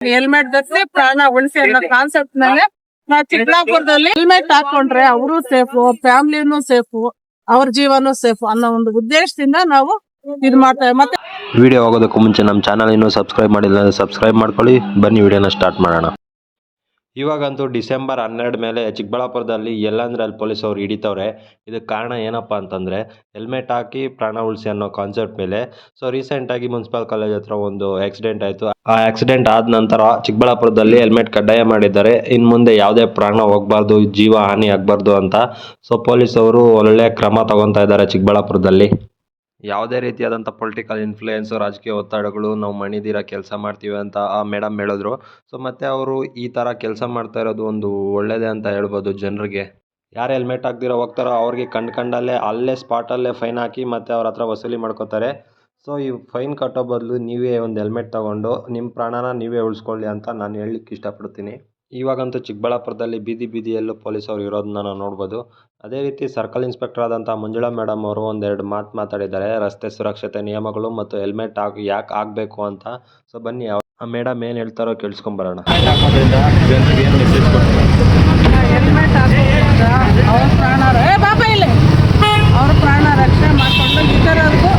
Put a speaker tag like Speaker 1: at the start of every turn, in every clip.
Speaker 1: Helmet ಧರಿಸಿ ಪ್ರಾಣ ಉಳಿಸಿ ಅನ್ನೋ ಕಾನ್ಸೆಪ್ಟ್ ಮೇಲೆ ನಾವು ಚಿಕ್ಕಬಳ್ಳಾಪುರದಲ್ಲಿ ಹೆಲ್ಮೆಟ್ ಹಾಕೊಂಡ್ರೆ ಅವರು ಸೇಫು ಫ್ಯಾಮಿಲಿನೂ ಸೇಫು ಅವ್ರ ಜೀವನೂ ಸೇಫು ಅನ್ನೋ ಒಂದು ಉದ್ದೇಶದಿಂದ ನಾವು ಇದ್ ಮಾಡ್ತೇವೆ ಮತ್ತೆ
Speaker 2: ವಿಡಿಯೋ ಆಗೋದಕ್ಕೂ ಮುಂಚೆ ನಮ್ಮ ಚಾನಲ್ ಇನ್ನೂ ಸಬ್ಸ್ಕ್ರೈಬ್ ಮಾಡಿಲ್ಲ ಅಂದರೆ ಸಬ್ಸ್ಕ್ರೈಬ್ ಮಾಡ್ಕೊಳ್ಳಿ. ಬನ್ನಿ ವಿಡಿಯೋನ ಸ್ಟಾರ್ಟ್ ಮಾಡೋಣ. ಇವಾಗಂತೂ ಡಿಸೆಂಬರ್ ಹನ್ನೆರಡು ಮೇಲೆ ಚಿಕ್ಕಬಳ್ಳಾಪುರದಲ್ಲಿ ಎಲ್ಲಂದ್ರೆ ಅಲ್ಲಿ ಪೊಲೀಸ್ ಅವ್ರು ಹಿಡಿತವ್ರೆ. ಇದಕ್ಕೆ ಕಾರಣ ಏನಪ್ಪ ಅಂತಂದರೆ, ಹೆಲ್ಮೆಟ್ ಹಾಕಿ ಪ್ರಾಣ ಉಳಿಸಿ ಅನ್ನೋ ಕಾನ್ಸೆಪ್ಟ್ ಮೇಲೆ ಸೊ ರೀಸೆಂಟಾಗಿ ಮುನ್ಸಿಪಲ್ ಕಾಲೇಜ್ ಹತ್ರ ಒಂದು ಆಕ್ಸಿಡೆಂಟ್ ಆಯಿತು. ಆ ಆಕ್ಸಿಡೆಂಟ್ ಆದ ನಂತರ ಚಿಕ್ಕಬಳ್ಳಾಪುರದಲ್ಲಿ ಹೆಲ್ಮೆಟ್ ಕಡ್ಡಾಯ ಮಾಡಿದ್ದಾರೆ. ಇನ್ನು ಮುಂದೆ ಯಾವುದೇ ಪ್ರಾಣ ಹೋಗಬಾರ್ದು, ಜೀವ ಹಾನಿ ಆಗಬಾರ್ದು ಅಂತ ಸೊ ಪೊಲೀಸ್ ಅವರು ಒಳ್ಳೆ ಕ್ರಮ ತಗೊತಾ ಇದ್ದಾರೆ ಚಿಕ್ಕಬಳ್ಳಾಪುರದಲ್ಲಿ. ಯಾವುದೇ ರೀತಿಯಾದಂಥ ಪೊಲಿಟಿಕಲ್ ಇನ್ಫ್ಲುಯೆನ್ಸ್ ರಾಜಕೀಯ ಒತ್ತಡಗಳು ನಾವು ಮಣಿದಿರ ಕೆಲಸ ಮಾಡ್ತೀವಿ ಅಂತ ಆ ಮೇಡಮ್ ಹೇಳಿದ್ರು. ಸೊ ಮತ್ತು ಅವರು ಈ ಥರ ಕೆಲಸ ಮಾಡ್ತಾ ಇರೋದು ಒಂದು ಒಳ್ಳೆಯದೇ ಅಂತ ಹೇಳ್ಬೋದು ಜನರಿಗೆ. ಯಾರು ಹೆಲ್ಮೆಟ್ ಹಾಕ್ದಿರೋ ಹೋಗ್ತಾರೋ ಅವ್ರಿಗೆ ಕಂಡು ಕಂಡಲ್ಲೇ, ಅಲ್ಲೇ ಸ್ಪಾಟಲ್ಲೇ ಫೈನ್ ಹಾಕಿ ಮತ್ತೆ ಅವ್ರ ಹತ್ರ ವಸೂಲಿ ಮಾಡ್ಕೋತಾರೆ. ಸೊ ಈ ಫೈನ್ ಕಟ್ಟೋ ಬದಲು ನೀವೇ ಒಂದು ಹೆಲ್ಮೆಟ್ ತಗೊಂಡು ನಿಮ್ಮ ಪ್ರಾಣನ ನೀವೇ ಉಳಿಸ್ಕೊಳ್ಳಿ ಅಂತ ನಾನು ಹೇಳಲಿಕ್ಕೆ ಇಷ್ಟಪಡ್ತೀನಿ. ಇವಾಗಂತೂ ಚಿಕ್ಕಬಳ್ಳಾಪುರದಲ್ಲಿ ಬೀದಿ ಬೀದಿಯಲ್ಲೂ ಪೊಲೀಸ್ ಅವರು ಇರೋದನ್ನ ನಾವು ನೋಡ್ಬೋದು. ಅದೇ ರೀತಿ ಸರ್ಕಲ್ ಇನ್ಸ್ಪೆಕ್ಟರ್ ಆದಂಥ ಮಂಜುಳಾ ಮೇಡಮ್ ಅವರು ಒಂದೆರಡು ಮಾತು ಮಾತಾಡಿದ್ದಾರೆ. ರಸ್ತೆ ಸುರಕ್ಷತೆ ನಿಯಮಗಳು ಮತ್ತು ಹೆಲ್ಮೆಟ್ ಹಾಕಿ ಯಾಕೆ ಆಗಬೇಕು ಅಂತ. ಸೊ ಬನ್ನಿ ಆ ಮೇಡಮ್ ಏನು ಹೇಳ್ತಾರೋ ಕೇಳಿಸ್ಕೊಂಬರೋಣ
Speaker 1: ಹೆಲ್ಮೆಟ್ ಹಾಕೋದ್ರಿಂದ ಅವ್ರ ಪ್ರಾಣ ಏ ಬಾಬಾ ಇಲ್ಲಿ ಅವ್ರ ಪ್ರಾಣ ರಕ್ಷಣೆ ಮಾಡಿಕೊಂಡು ಇತರರಿಗೂ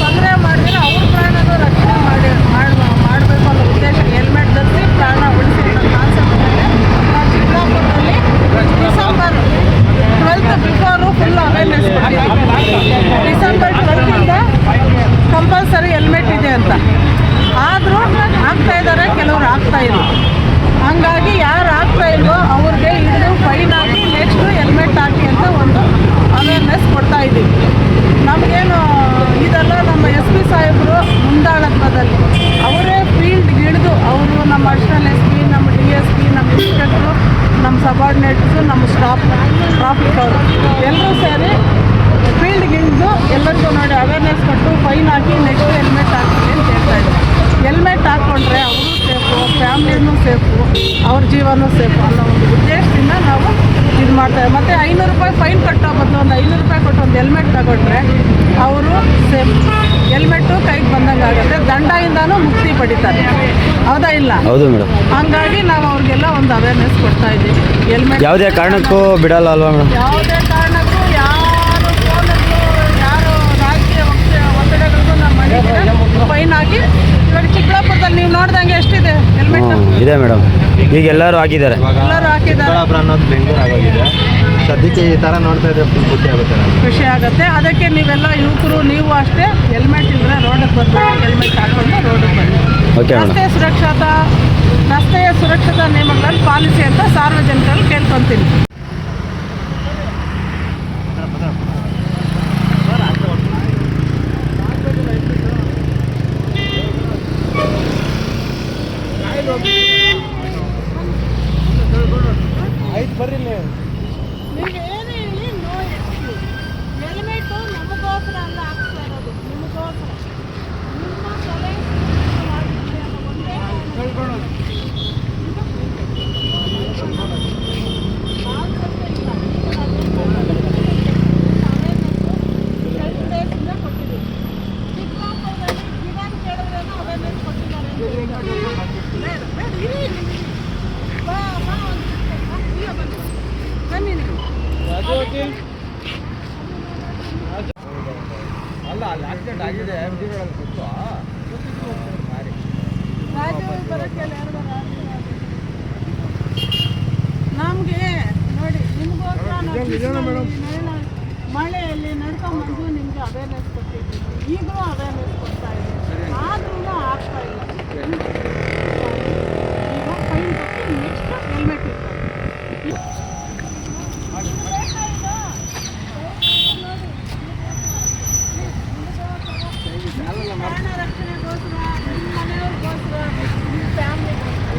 Speaker 1: ತೊಂದರೆ ಮಾಡಿದ್ರೆ ಅವ್ರ ಪ್ರಾಣನೂ ರಕ್ಷಣೆ ಮಾಡಿ ಮಾಡ್- ಮಾಡಬೇಕು ಅನ್ನೋ ಉದ್ದೇಶ ಹೆಲ್ಮೆಟ್ ಧರಿಸಿ ಪ್ರಾಣ ಉಳಿಸಿ ಅನ್ನೋ ಕಾನ್ಸೆಪ್ಟ್ ಮೇಲೆ ನಾವು ಚಿಕ್ಕಬಳ್ಳಾಪುರದಲ್ಲಿ December twelfth before full awareness December ಟ್ವೆಲ್ತಿಂದ compulsory helmet ಇದೆ ಅಂತ ಆದರೂ ಆಗ್ತಾ ಇದ್ದಾರೆ ಕೆಲವರು ಆಗ್ತಾ ಇಲ್ಲ ಹಂಗಾಗಿ ಯಾರು ಆಗ್ತಾ ಇಲ್ವೋ ಅವ್ರಿಗೆ ಹಿಡಿದು ಫೈನ್ ಹಾಕಿ ನೆಕ್ಸ್ಟ್ ಹೆಲ್ಮೆಟ್ ಹಾಕಿ ಅಂತ ಒಂದು ಅವೇರ್ನೆಸ್ ಕೊಡ್ತಾ ಇದ್ದೀವಿ ನಮಗೇನು ಇದೆಲ್ಲ ನಮ್ಮ ಎಸ್ ಪಿ ಸಾಹೇಬರು ಮುಂದಾಳತ್ವದಲ್ಲಿ ಅವರೇ ಫೀಲ್ಡ್ ಹಿಡಿದು ಅವರು ನಮ್ಮ ಅಡಿಷನಲ್ ಎಸ್ ಪಿ ನಮ್ಮ ಡಿ ಎಸ್ ಪಿ ನಮ್ಮ ಇನ್ಸ್ಪೆಕ್ಟ್ರು ನಮ್ಮ ಸಬಾರ್ಡಿನೇಟ್ಸು ನಮ್ಮ ಸ್ಟಾಫ್ ಟ್ರಾಫಿಕ್ ಅವರು ಎಲ್ಲರೂ ಸೇರಿ ಫೀಲ್ಡ್ಗೆ ಇಳಿದು ಎಲ್ಲರಿಗೂ ನೋಡಿ ಅವೇರ್ನೆಸ್ ಕೊಟ್ಟು ಫೈನ್ ಹಾಕಿ ನೆಕ್ಸ್ಟ್ ಹೆಲ್ಮೆಟ್ ಹಾಕಿ ಅಂತ ಹೇಳ್ತಾ ಇದ್ದಾರೆ ಹೆಲ್ಮೆಟ್ ಹಾಕ್ಕೊಂಡ್ರೆ ಅವರು ಸೇಫು ಫ್ಯಾಮ್ಲಿನೂ ಸೇಫು ಅವ್ರ ಜೀವನೂ ಸೇಫು ಅನ್ನೋ ಒಂದು ಉದ್ದೇಶದಿಂದ ನಾವು ಇದು ಮಾಡ್ತೇವೆ ಮತ್ತು ಐನೂರು ರೂಪಾಯಿ ಫೈನ್ ಕಟ್ಟೋ ಬದಲು ಒಂದು ಐನೂರು ರೂಪಾಯಿ ಕೊಟ್ಟು ಒಂದು ಹೆಲ್ಮೆಟ್ ತಗೊಂಡ್ರೆ ಅವರು ಸೇಫ್. ಹೆಲ್ಮೆಟ್ಟು ಕೈಗೆ ಬಂದಂಗೆ ಆಗುತ್ತೆ. ದಂಡದಿಂದನೂ ಮುಕ್ತಿ ಪಡಿತಾರೆ. ಹೌದಾ ಇಲ್ಲ?
Speaker 3: ಹೌದು ಮೇಡಮ್.
Speaker 1: ಹಂಗಾಗಿ ನಾವು ಅವ್ರಿಗೆಲ್ಲ ಒಂದು ಅವೇರ್ನೆಸ್ ಕೊಡ್ತಾ ಇದ್ದೀವಿ. ಹೆಲ್ಮೆಟ್
Speaker 3: ಯಾವುದೇ ಕಾರಣಕ್ಕೂ ಬಿಡಲ್ಲ ಅಲ್ವಾ ಮೇಡಮ್?
Speaker 1: ಯಾವುದೇ ಕಾರಣಕ್ಕೂ ಯಾರು ಫೋನಲ್ಲೂ ಯಾರು ರಾಜಕೀಯ ಒತ್ತ- ಒತ್ತಡಗಳಿಗೂ ನಮ್ಮ ಮನೆಗೆ ಫೈನ್ ಹಾಕಿ ಇವಾಗ ಚಿಕ್ಕಬಳ್ಳಾಪುರದಲ್ಲಿ ನೀವು ನೋಡ್ದಂಗೆ ಎಷ್ಟಿದೆ ಹೆಲ್ಮೆಟ್
Speaker 3: ಇದೆ ಮೇಡಮ್. ಈಗ ಎಲ್ಲರೂ ಆಗಿದ್ದಾರೆ
Speaker 1: ಎಲ್ಲರೂ ಹಾಕಿದ್ದಾರೆ.
Speaker 2: ಚಿಕ್ಕಬಳ್ಳಾಪುರ ಅನ್ನೋದು ಬೆಂಗಳೂರು ಆಗೋಗಿದೆ. ಸದ್ಯಕ್ಕೆ ಈ ಥರ ನೋಡ್ತಾ ಇದ್ರೆ ಫುಲ್ ಖುಷಿ ಆಗುತ್ತೆ
Speaker 1: ಖುಷಿ ಆಗುತ್ತೆ. ಅದಕ್ಕೆ ನೀವೆಲ್ಲ ಯುವಕರು ನೀವು ಅಷ್ಟೇ ಹೆಲ್ಮೆಟ್ ಇದ್ರೆ ರೋಡಿಗೆ ಬರ್ಬೇಕು ಹೆಲ್ಮೆಟ್ ಹಾಕೊಂಡು ರೋಡಿಗೆ ಬನ್ನಿ. ರಸ್ತೆ ಸುರಕ್ಷತಾ ರಸ್ತೆಯ ಸುರಕ್ಷತಾ ನಿಯಮಗಳನ್ನು ಪಾಲಿಸಿ ಅಂತ ಸಾರ್ವಜನಿಕರಲ್ಲಿ ಕೇಳ್ಕೊಂತೀನಿ. ಹೆಲ್ಮೆಟ್ ನಮಗೋಸ್ಕರ ಅಲ್ಲ ಹಾಕ್ತಾ ಇರೋದು. ನಿಮಗೋಸ್ಕರ ನಿಮ್ಮ ಸಲಹೆ ಬನ್ನಿ ರಾಜು ಬರೋಕ್ಕೆ ಯಾರು ನಮಗೆ ನೋಡಿ ನಿಮಗೋಸ್ಕರ ಮಳೆಯಲ್ಲಿ ನಡ್ಕೊಂಬಂದು ನಿಮಗೆ ಅವೇರ್ನೆಸ್ ಕೊಟ್ಟಿದ್ದೀವಿ. ಈಗಲೂ ಅವೇರ್ನೆಸ್ ಕೊಡ್ತಾ ಇದ್ದೀವಿ. ಆದ್ರೂ ಆಗ್ತಾ ಇಲ್ಲ. ಈಗ ಫೈನ್ ಕೊಟ್ಟು ನೆಕ್ಸ್ಟ್ ಹೆಲ್ಮೆಟ್ ಇರ್ತಾರೆ ಪ್ರಾಣ ರಕ್ಷಣೆಗೋಸ್ಕರ ನಿಮ್ಮ ಮನೆಯವ್ರಿಗೋಸ್ಕರ ನಿಮ್ಮ ಫ್ಯಾಮಿಲಿಗೋಸ್ಕರ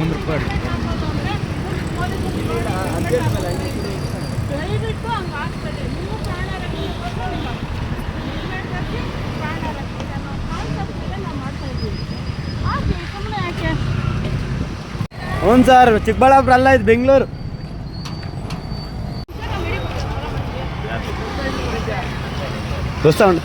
Speaker 1: ಈಗ ನಮ್ಮಲ್ಲೇ ದಯವಿಟ್ಟು ಹಂಗೆ ಆಗ್ತದೆ ನೀವು ಪ್ರಾಣ ರಕ್ಷಣೆಗೋಸ್ಕರ ಹೆಲ್ಮೆಟ್ ಹಾಕಿ ಪ್ರಾಣ ರಕ್ಷಣೆ. ಅನ್ನೋ ಕಾನ್ಸೆಪ್ಟ್ ನಾವು ಮಾಡ್ತಾ ಇದ್ದೀವಿ. ಹಾಕಿ ಸುಮ್ಮನೆ ಯಾಕೆ?
Speaker 3: ಹ್ಞೂ ಸರ್ ಚಿಕ್ಕಬಳ್ಳಾಪುರ ಅಲ್ಲ ಇದು ಬೆಂಗಳೂರು. ದೋಸ್ತ ಉಂಟು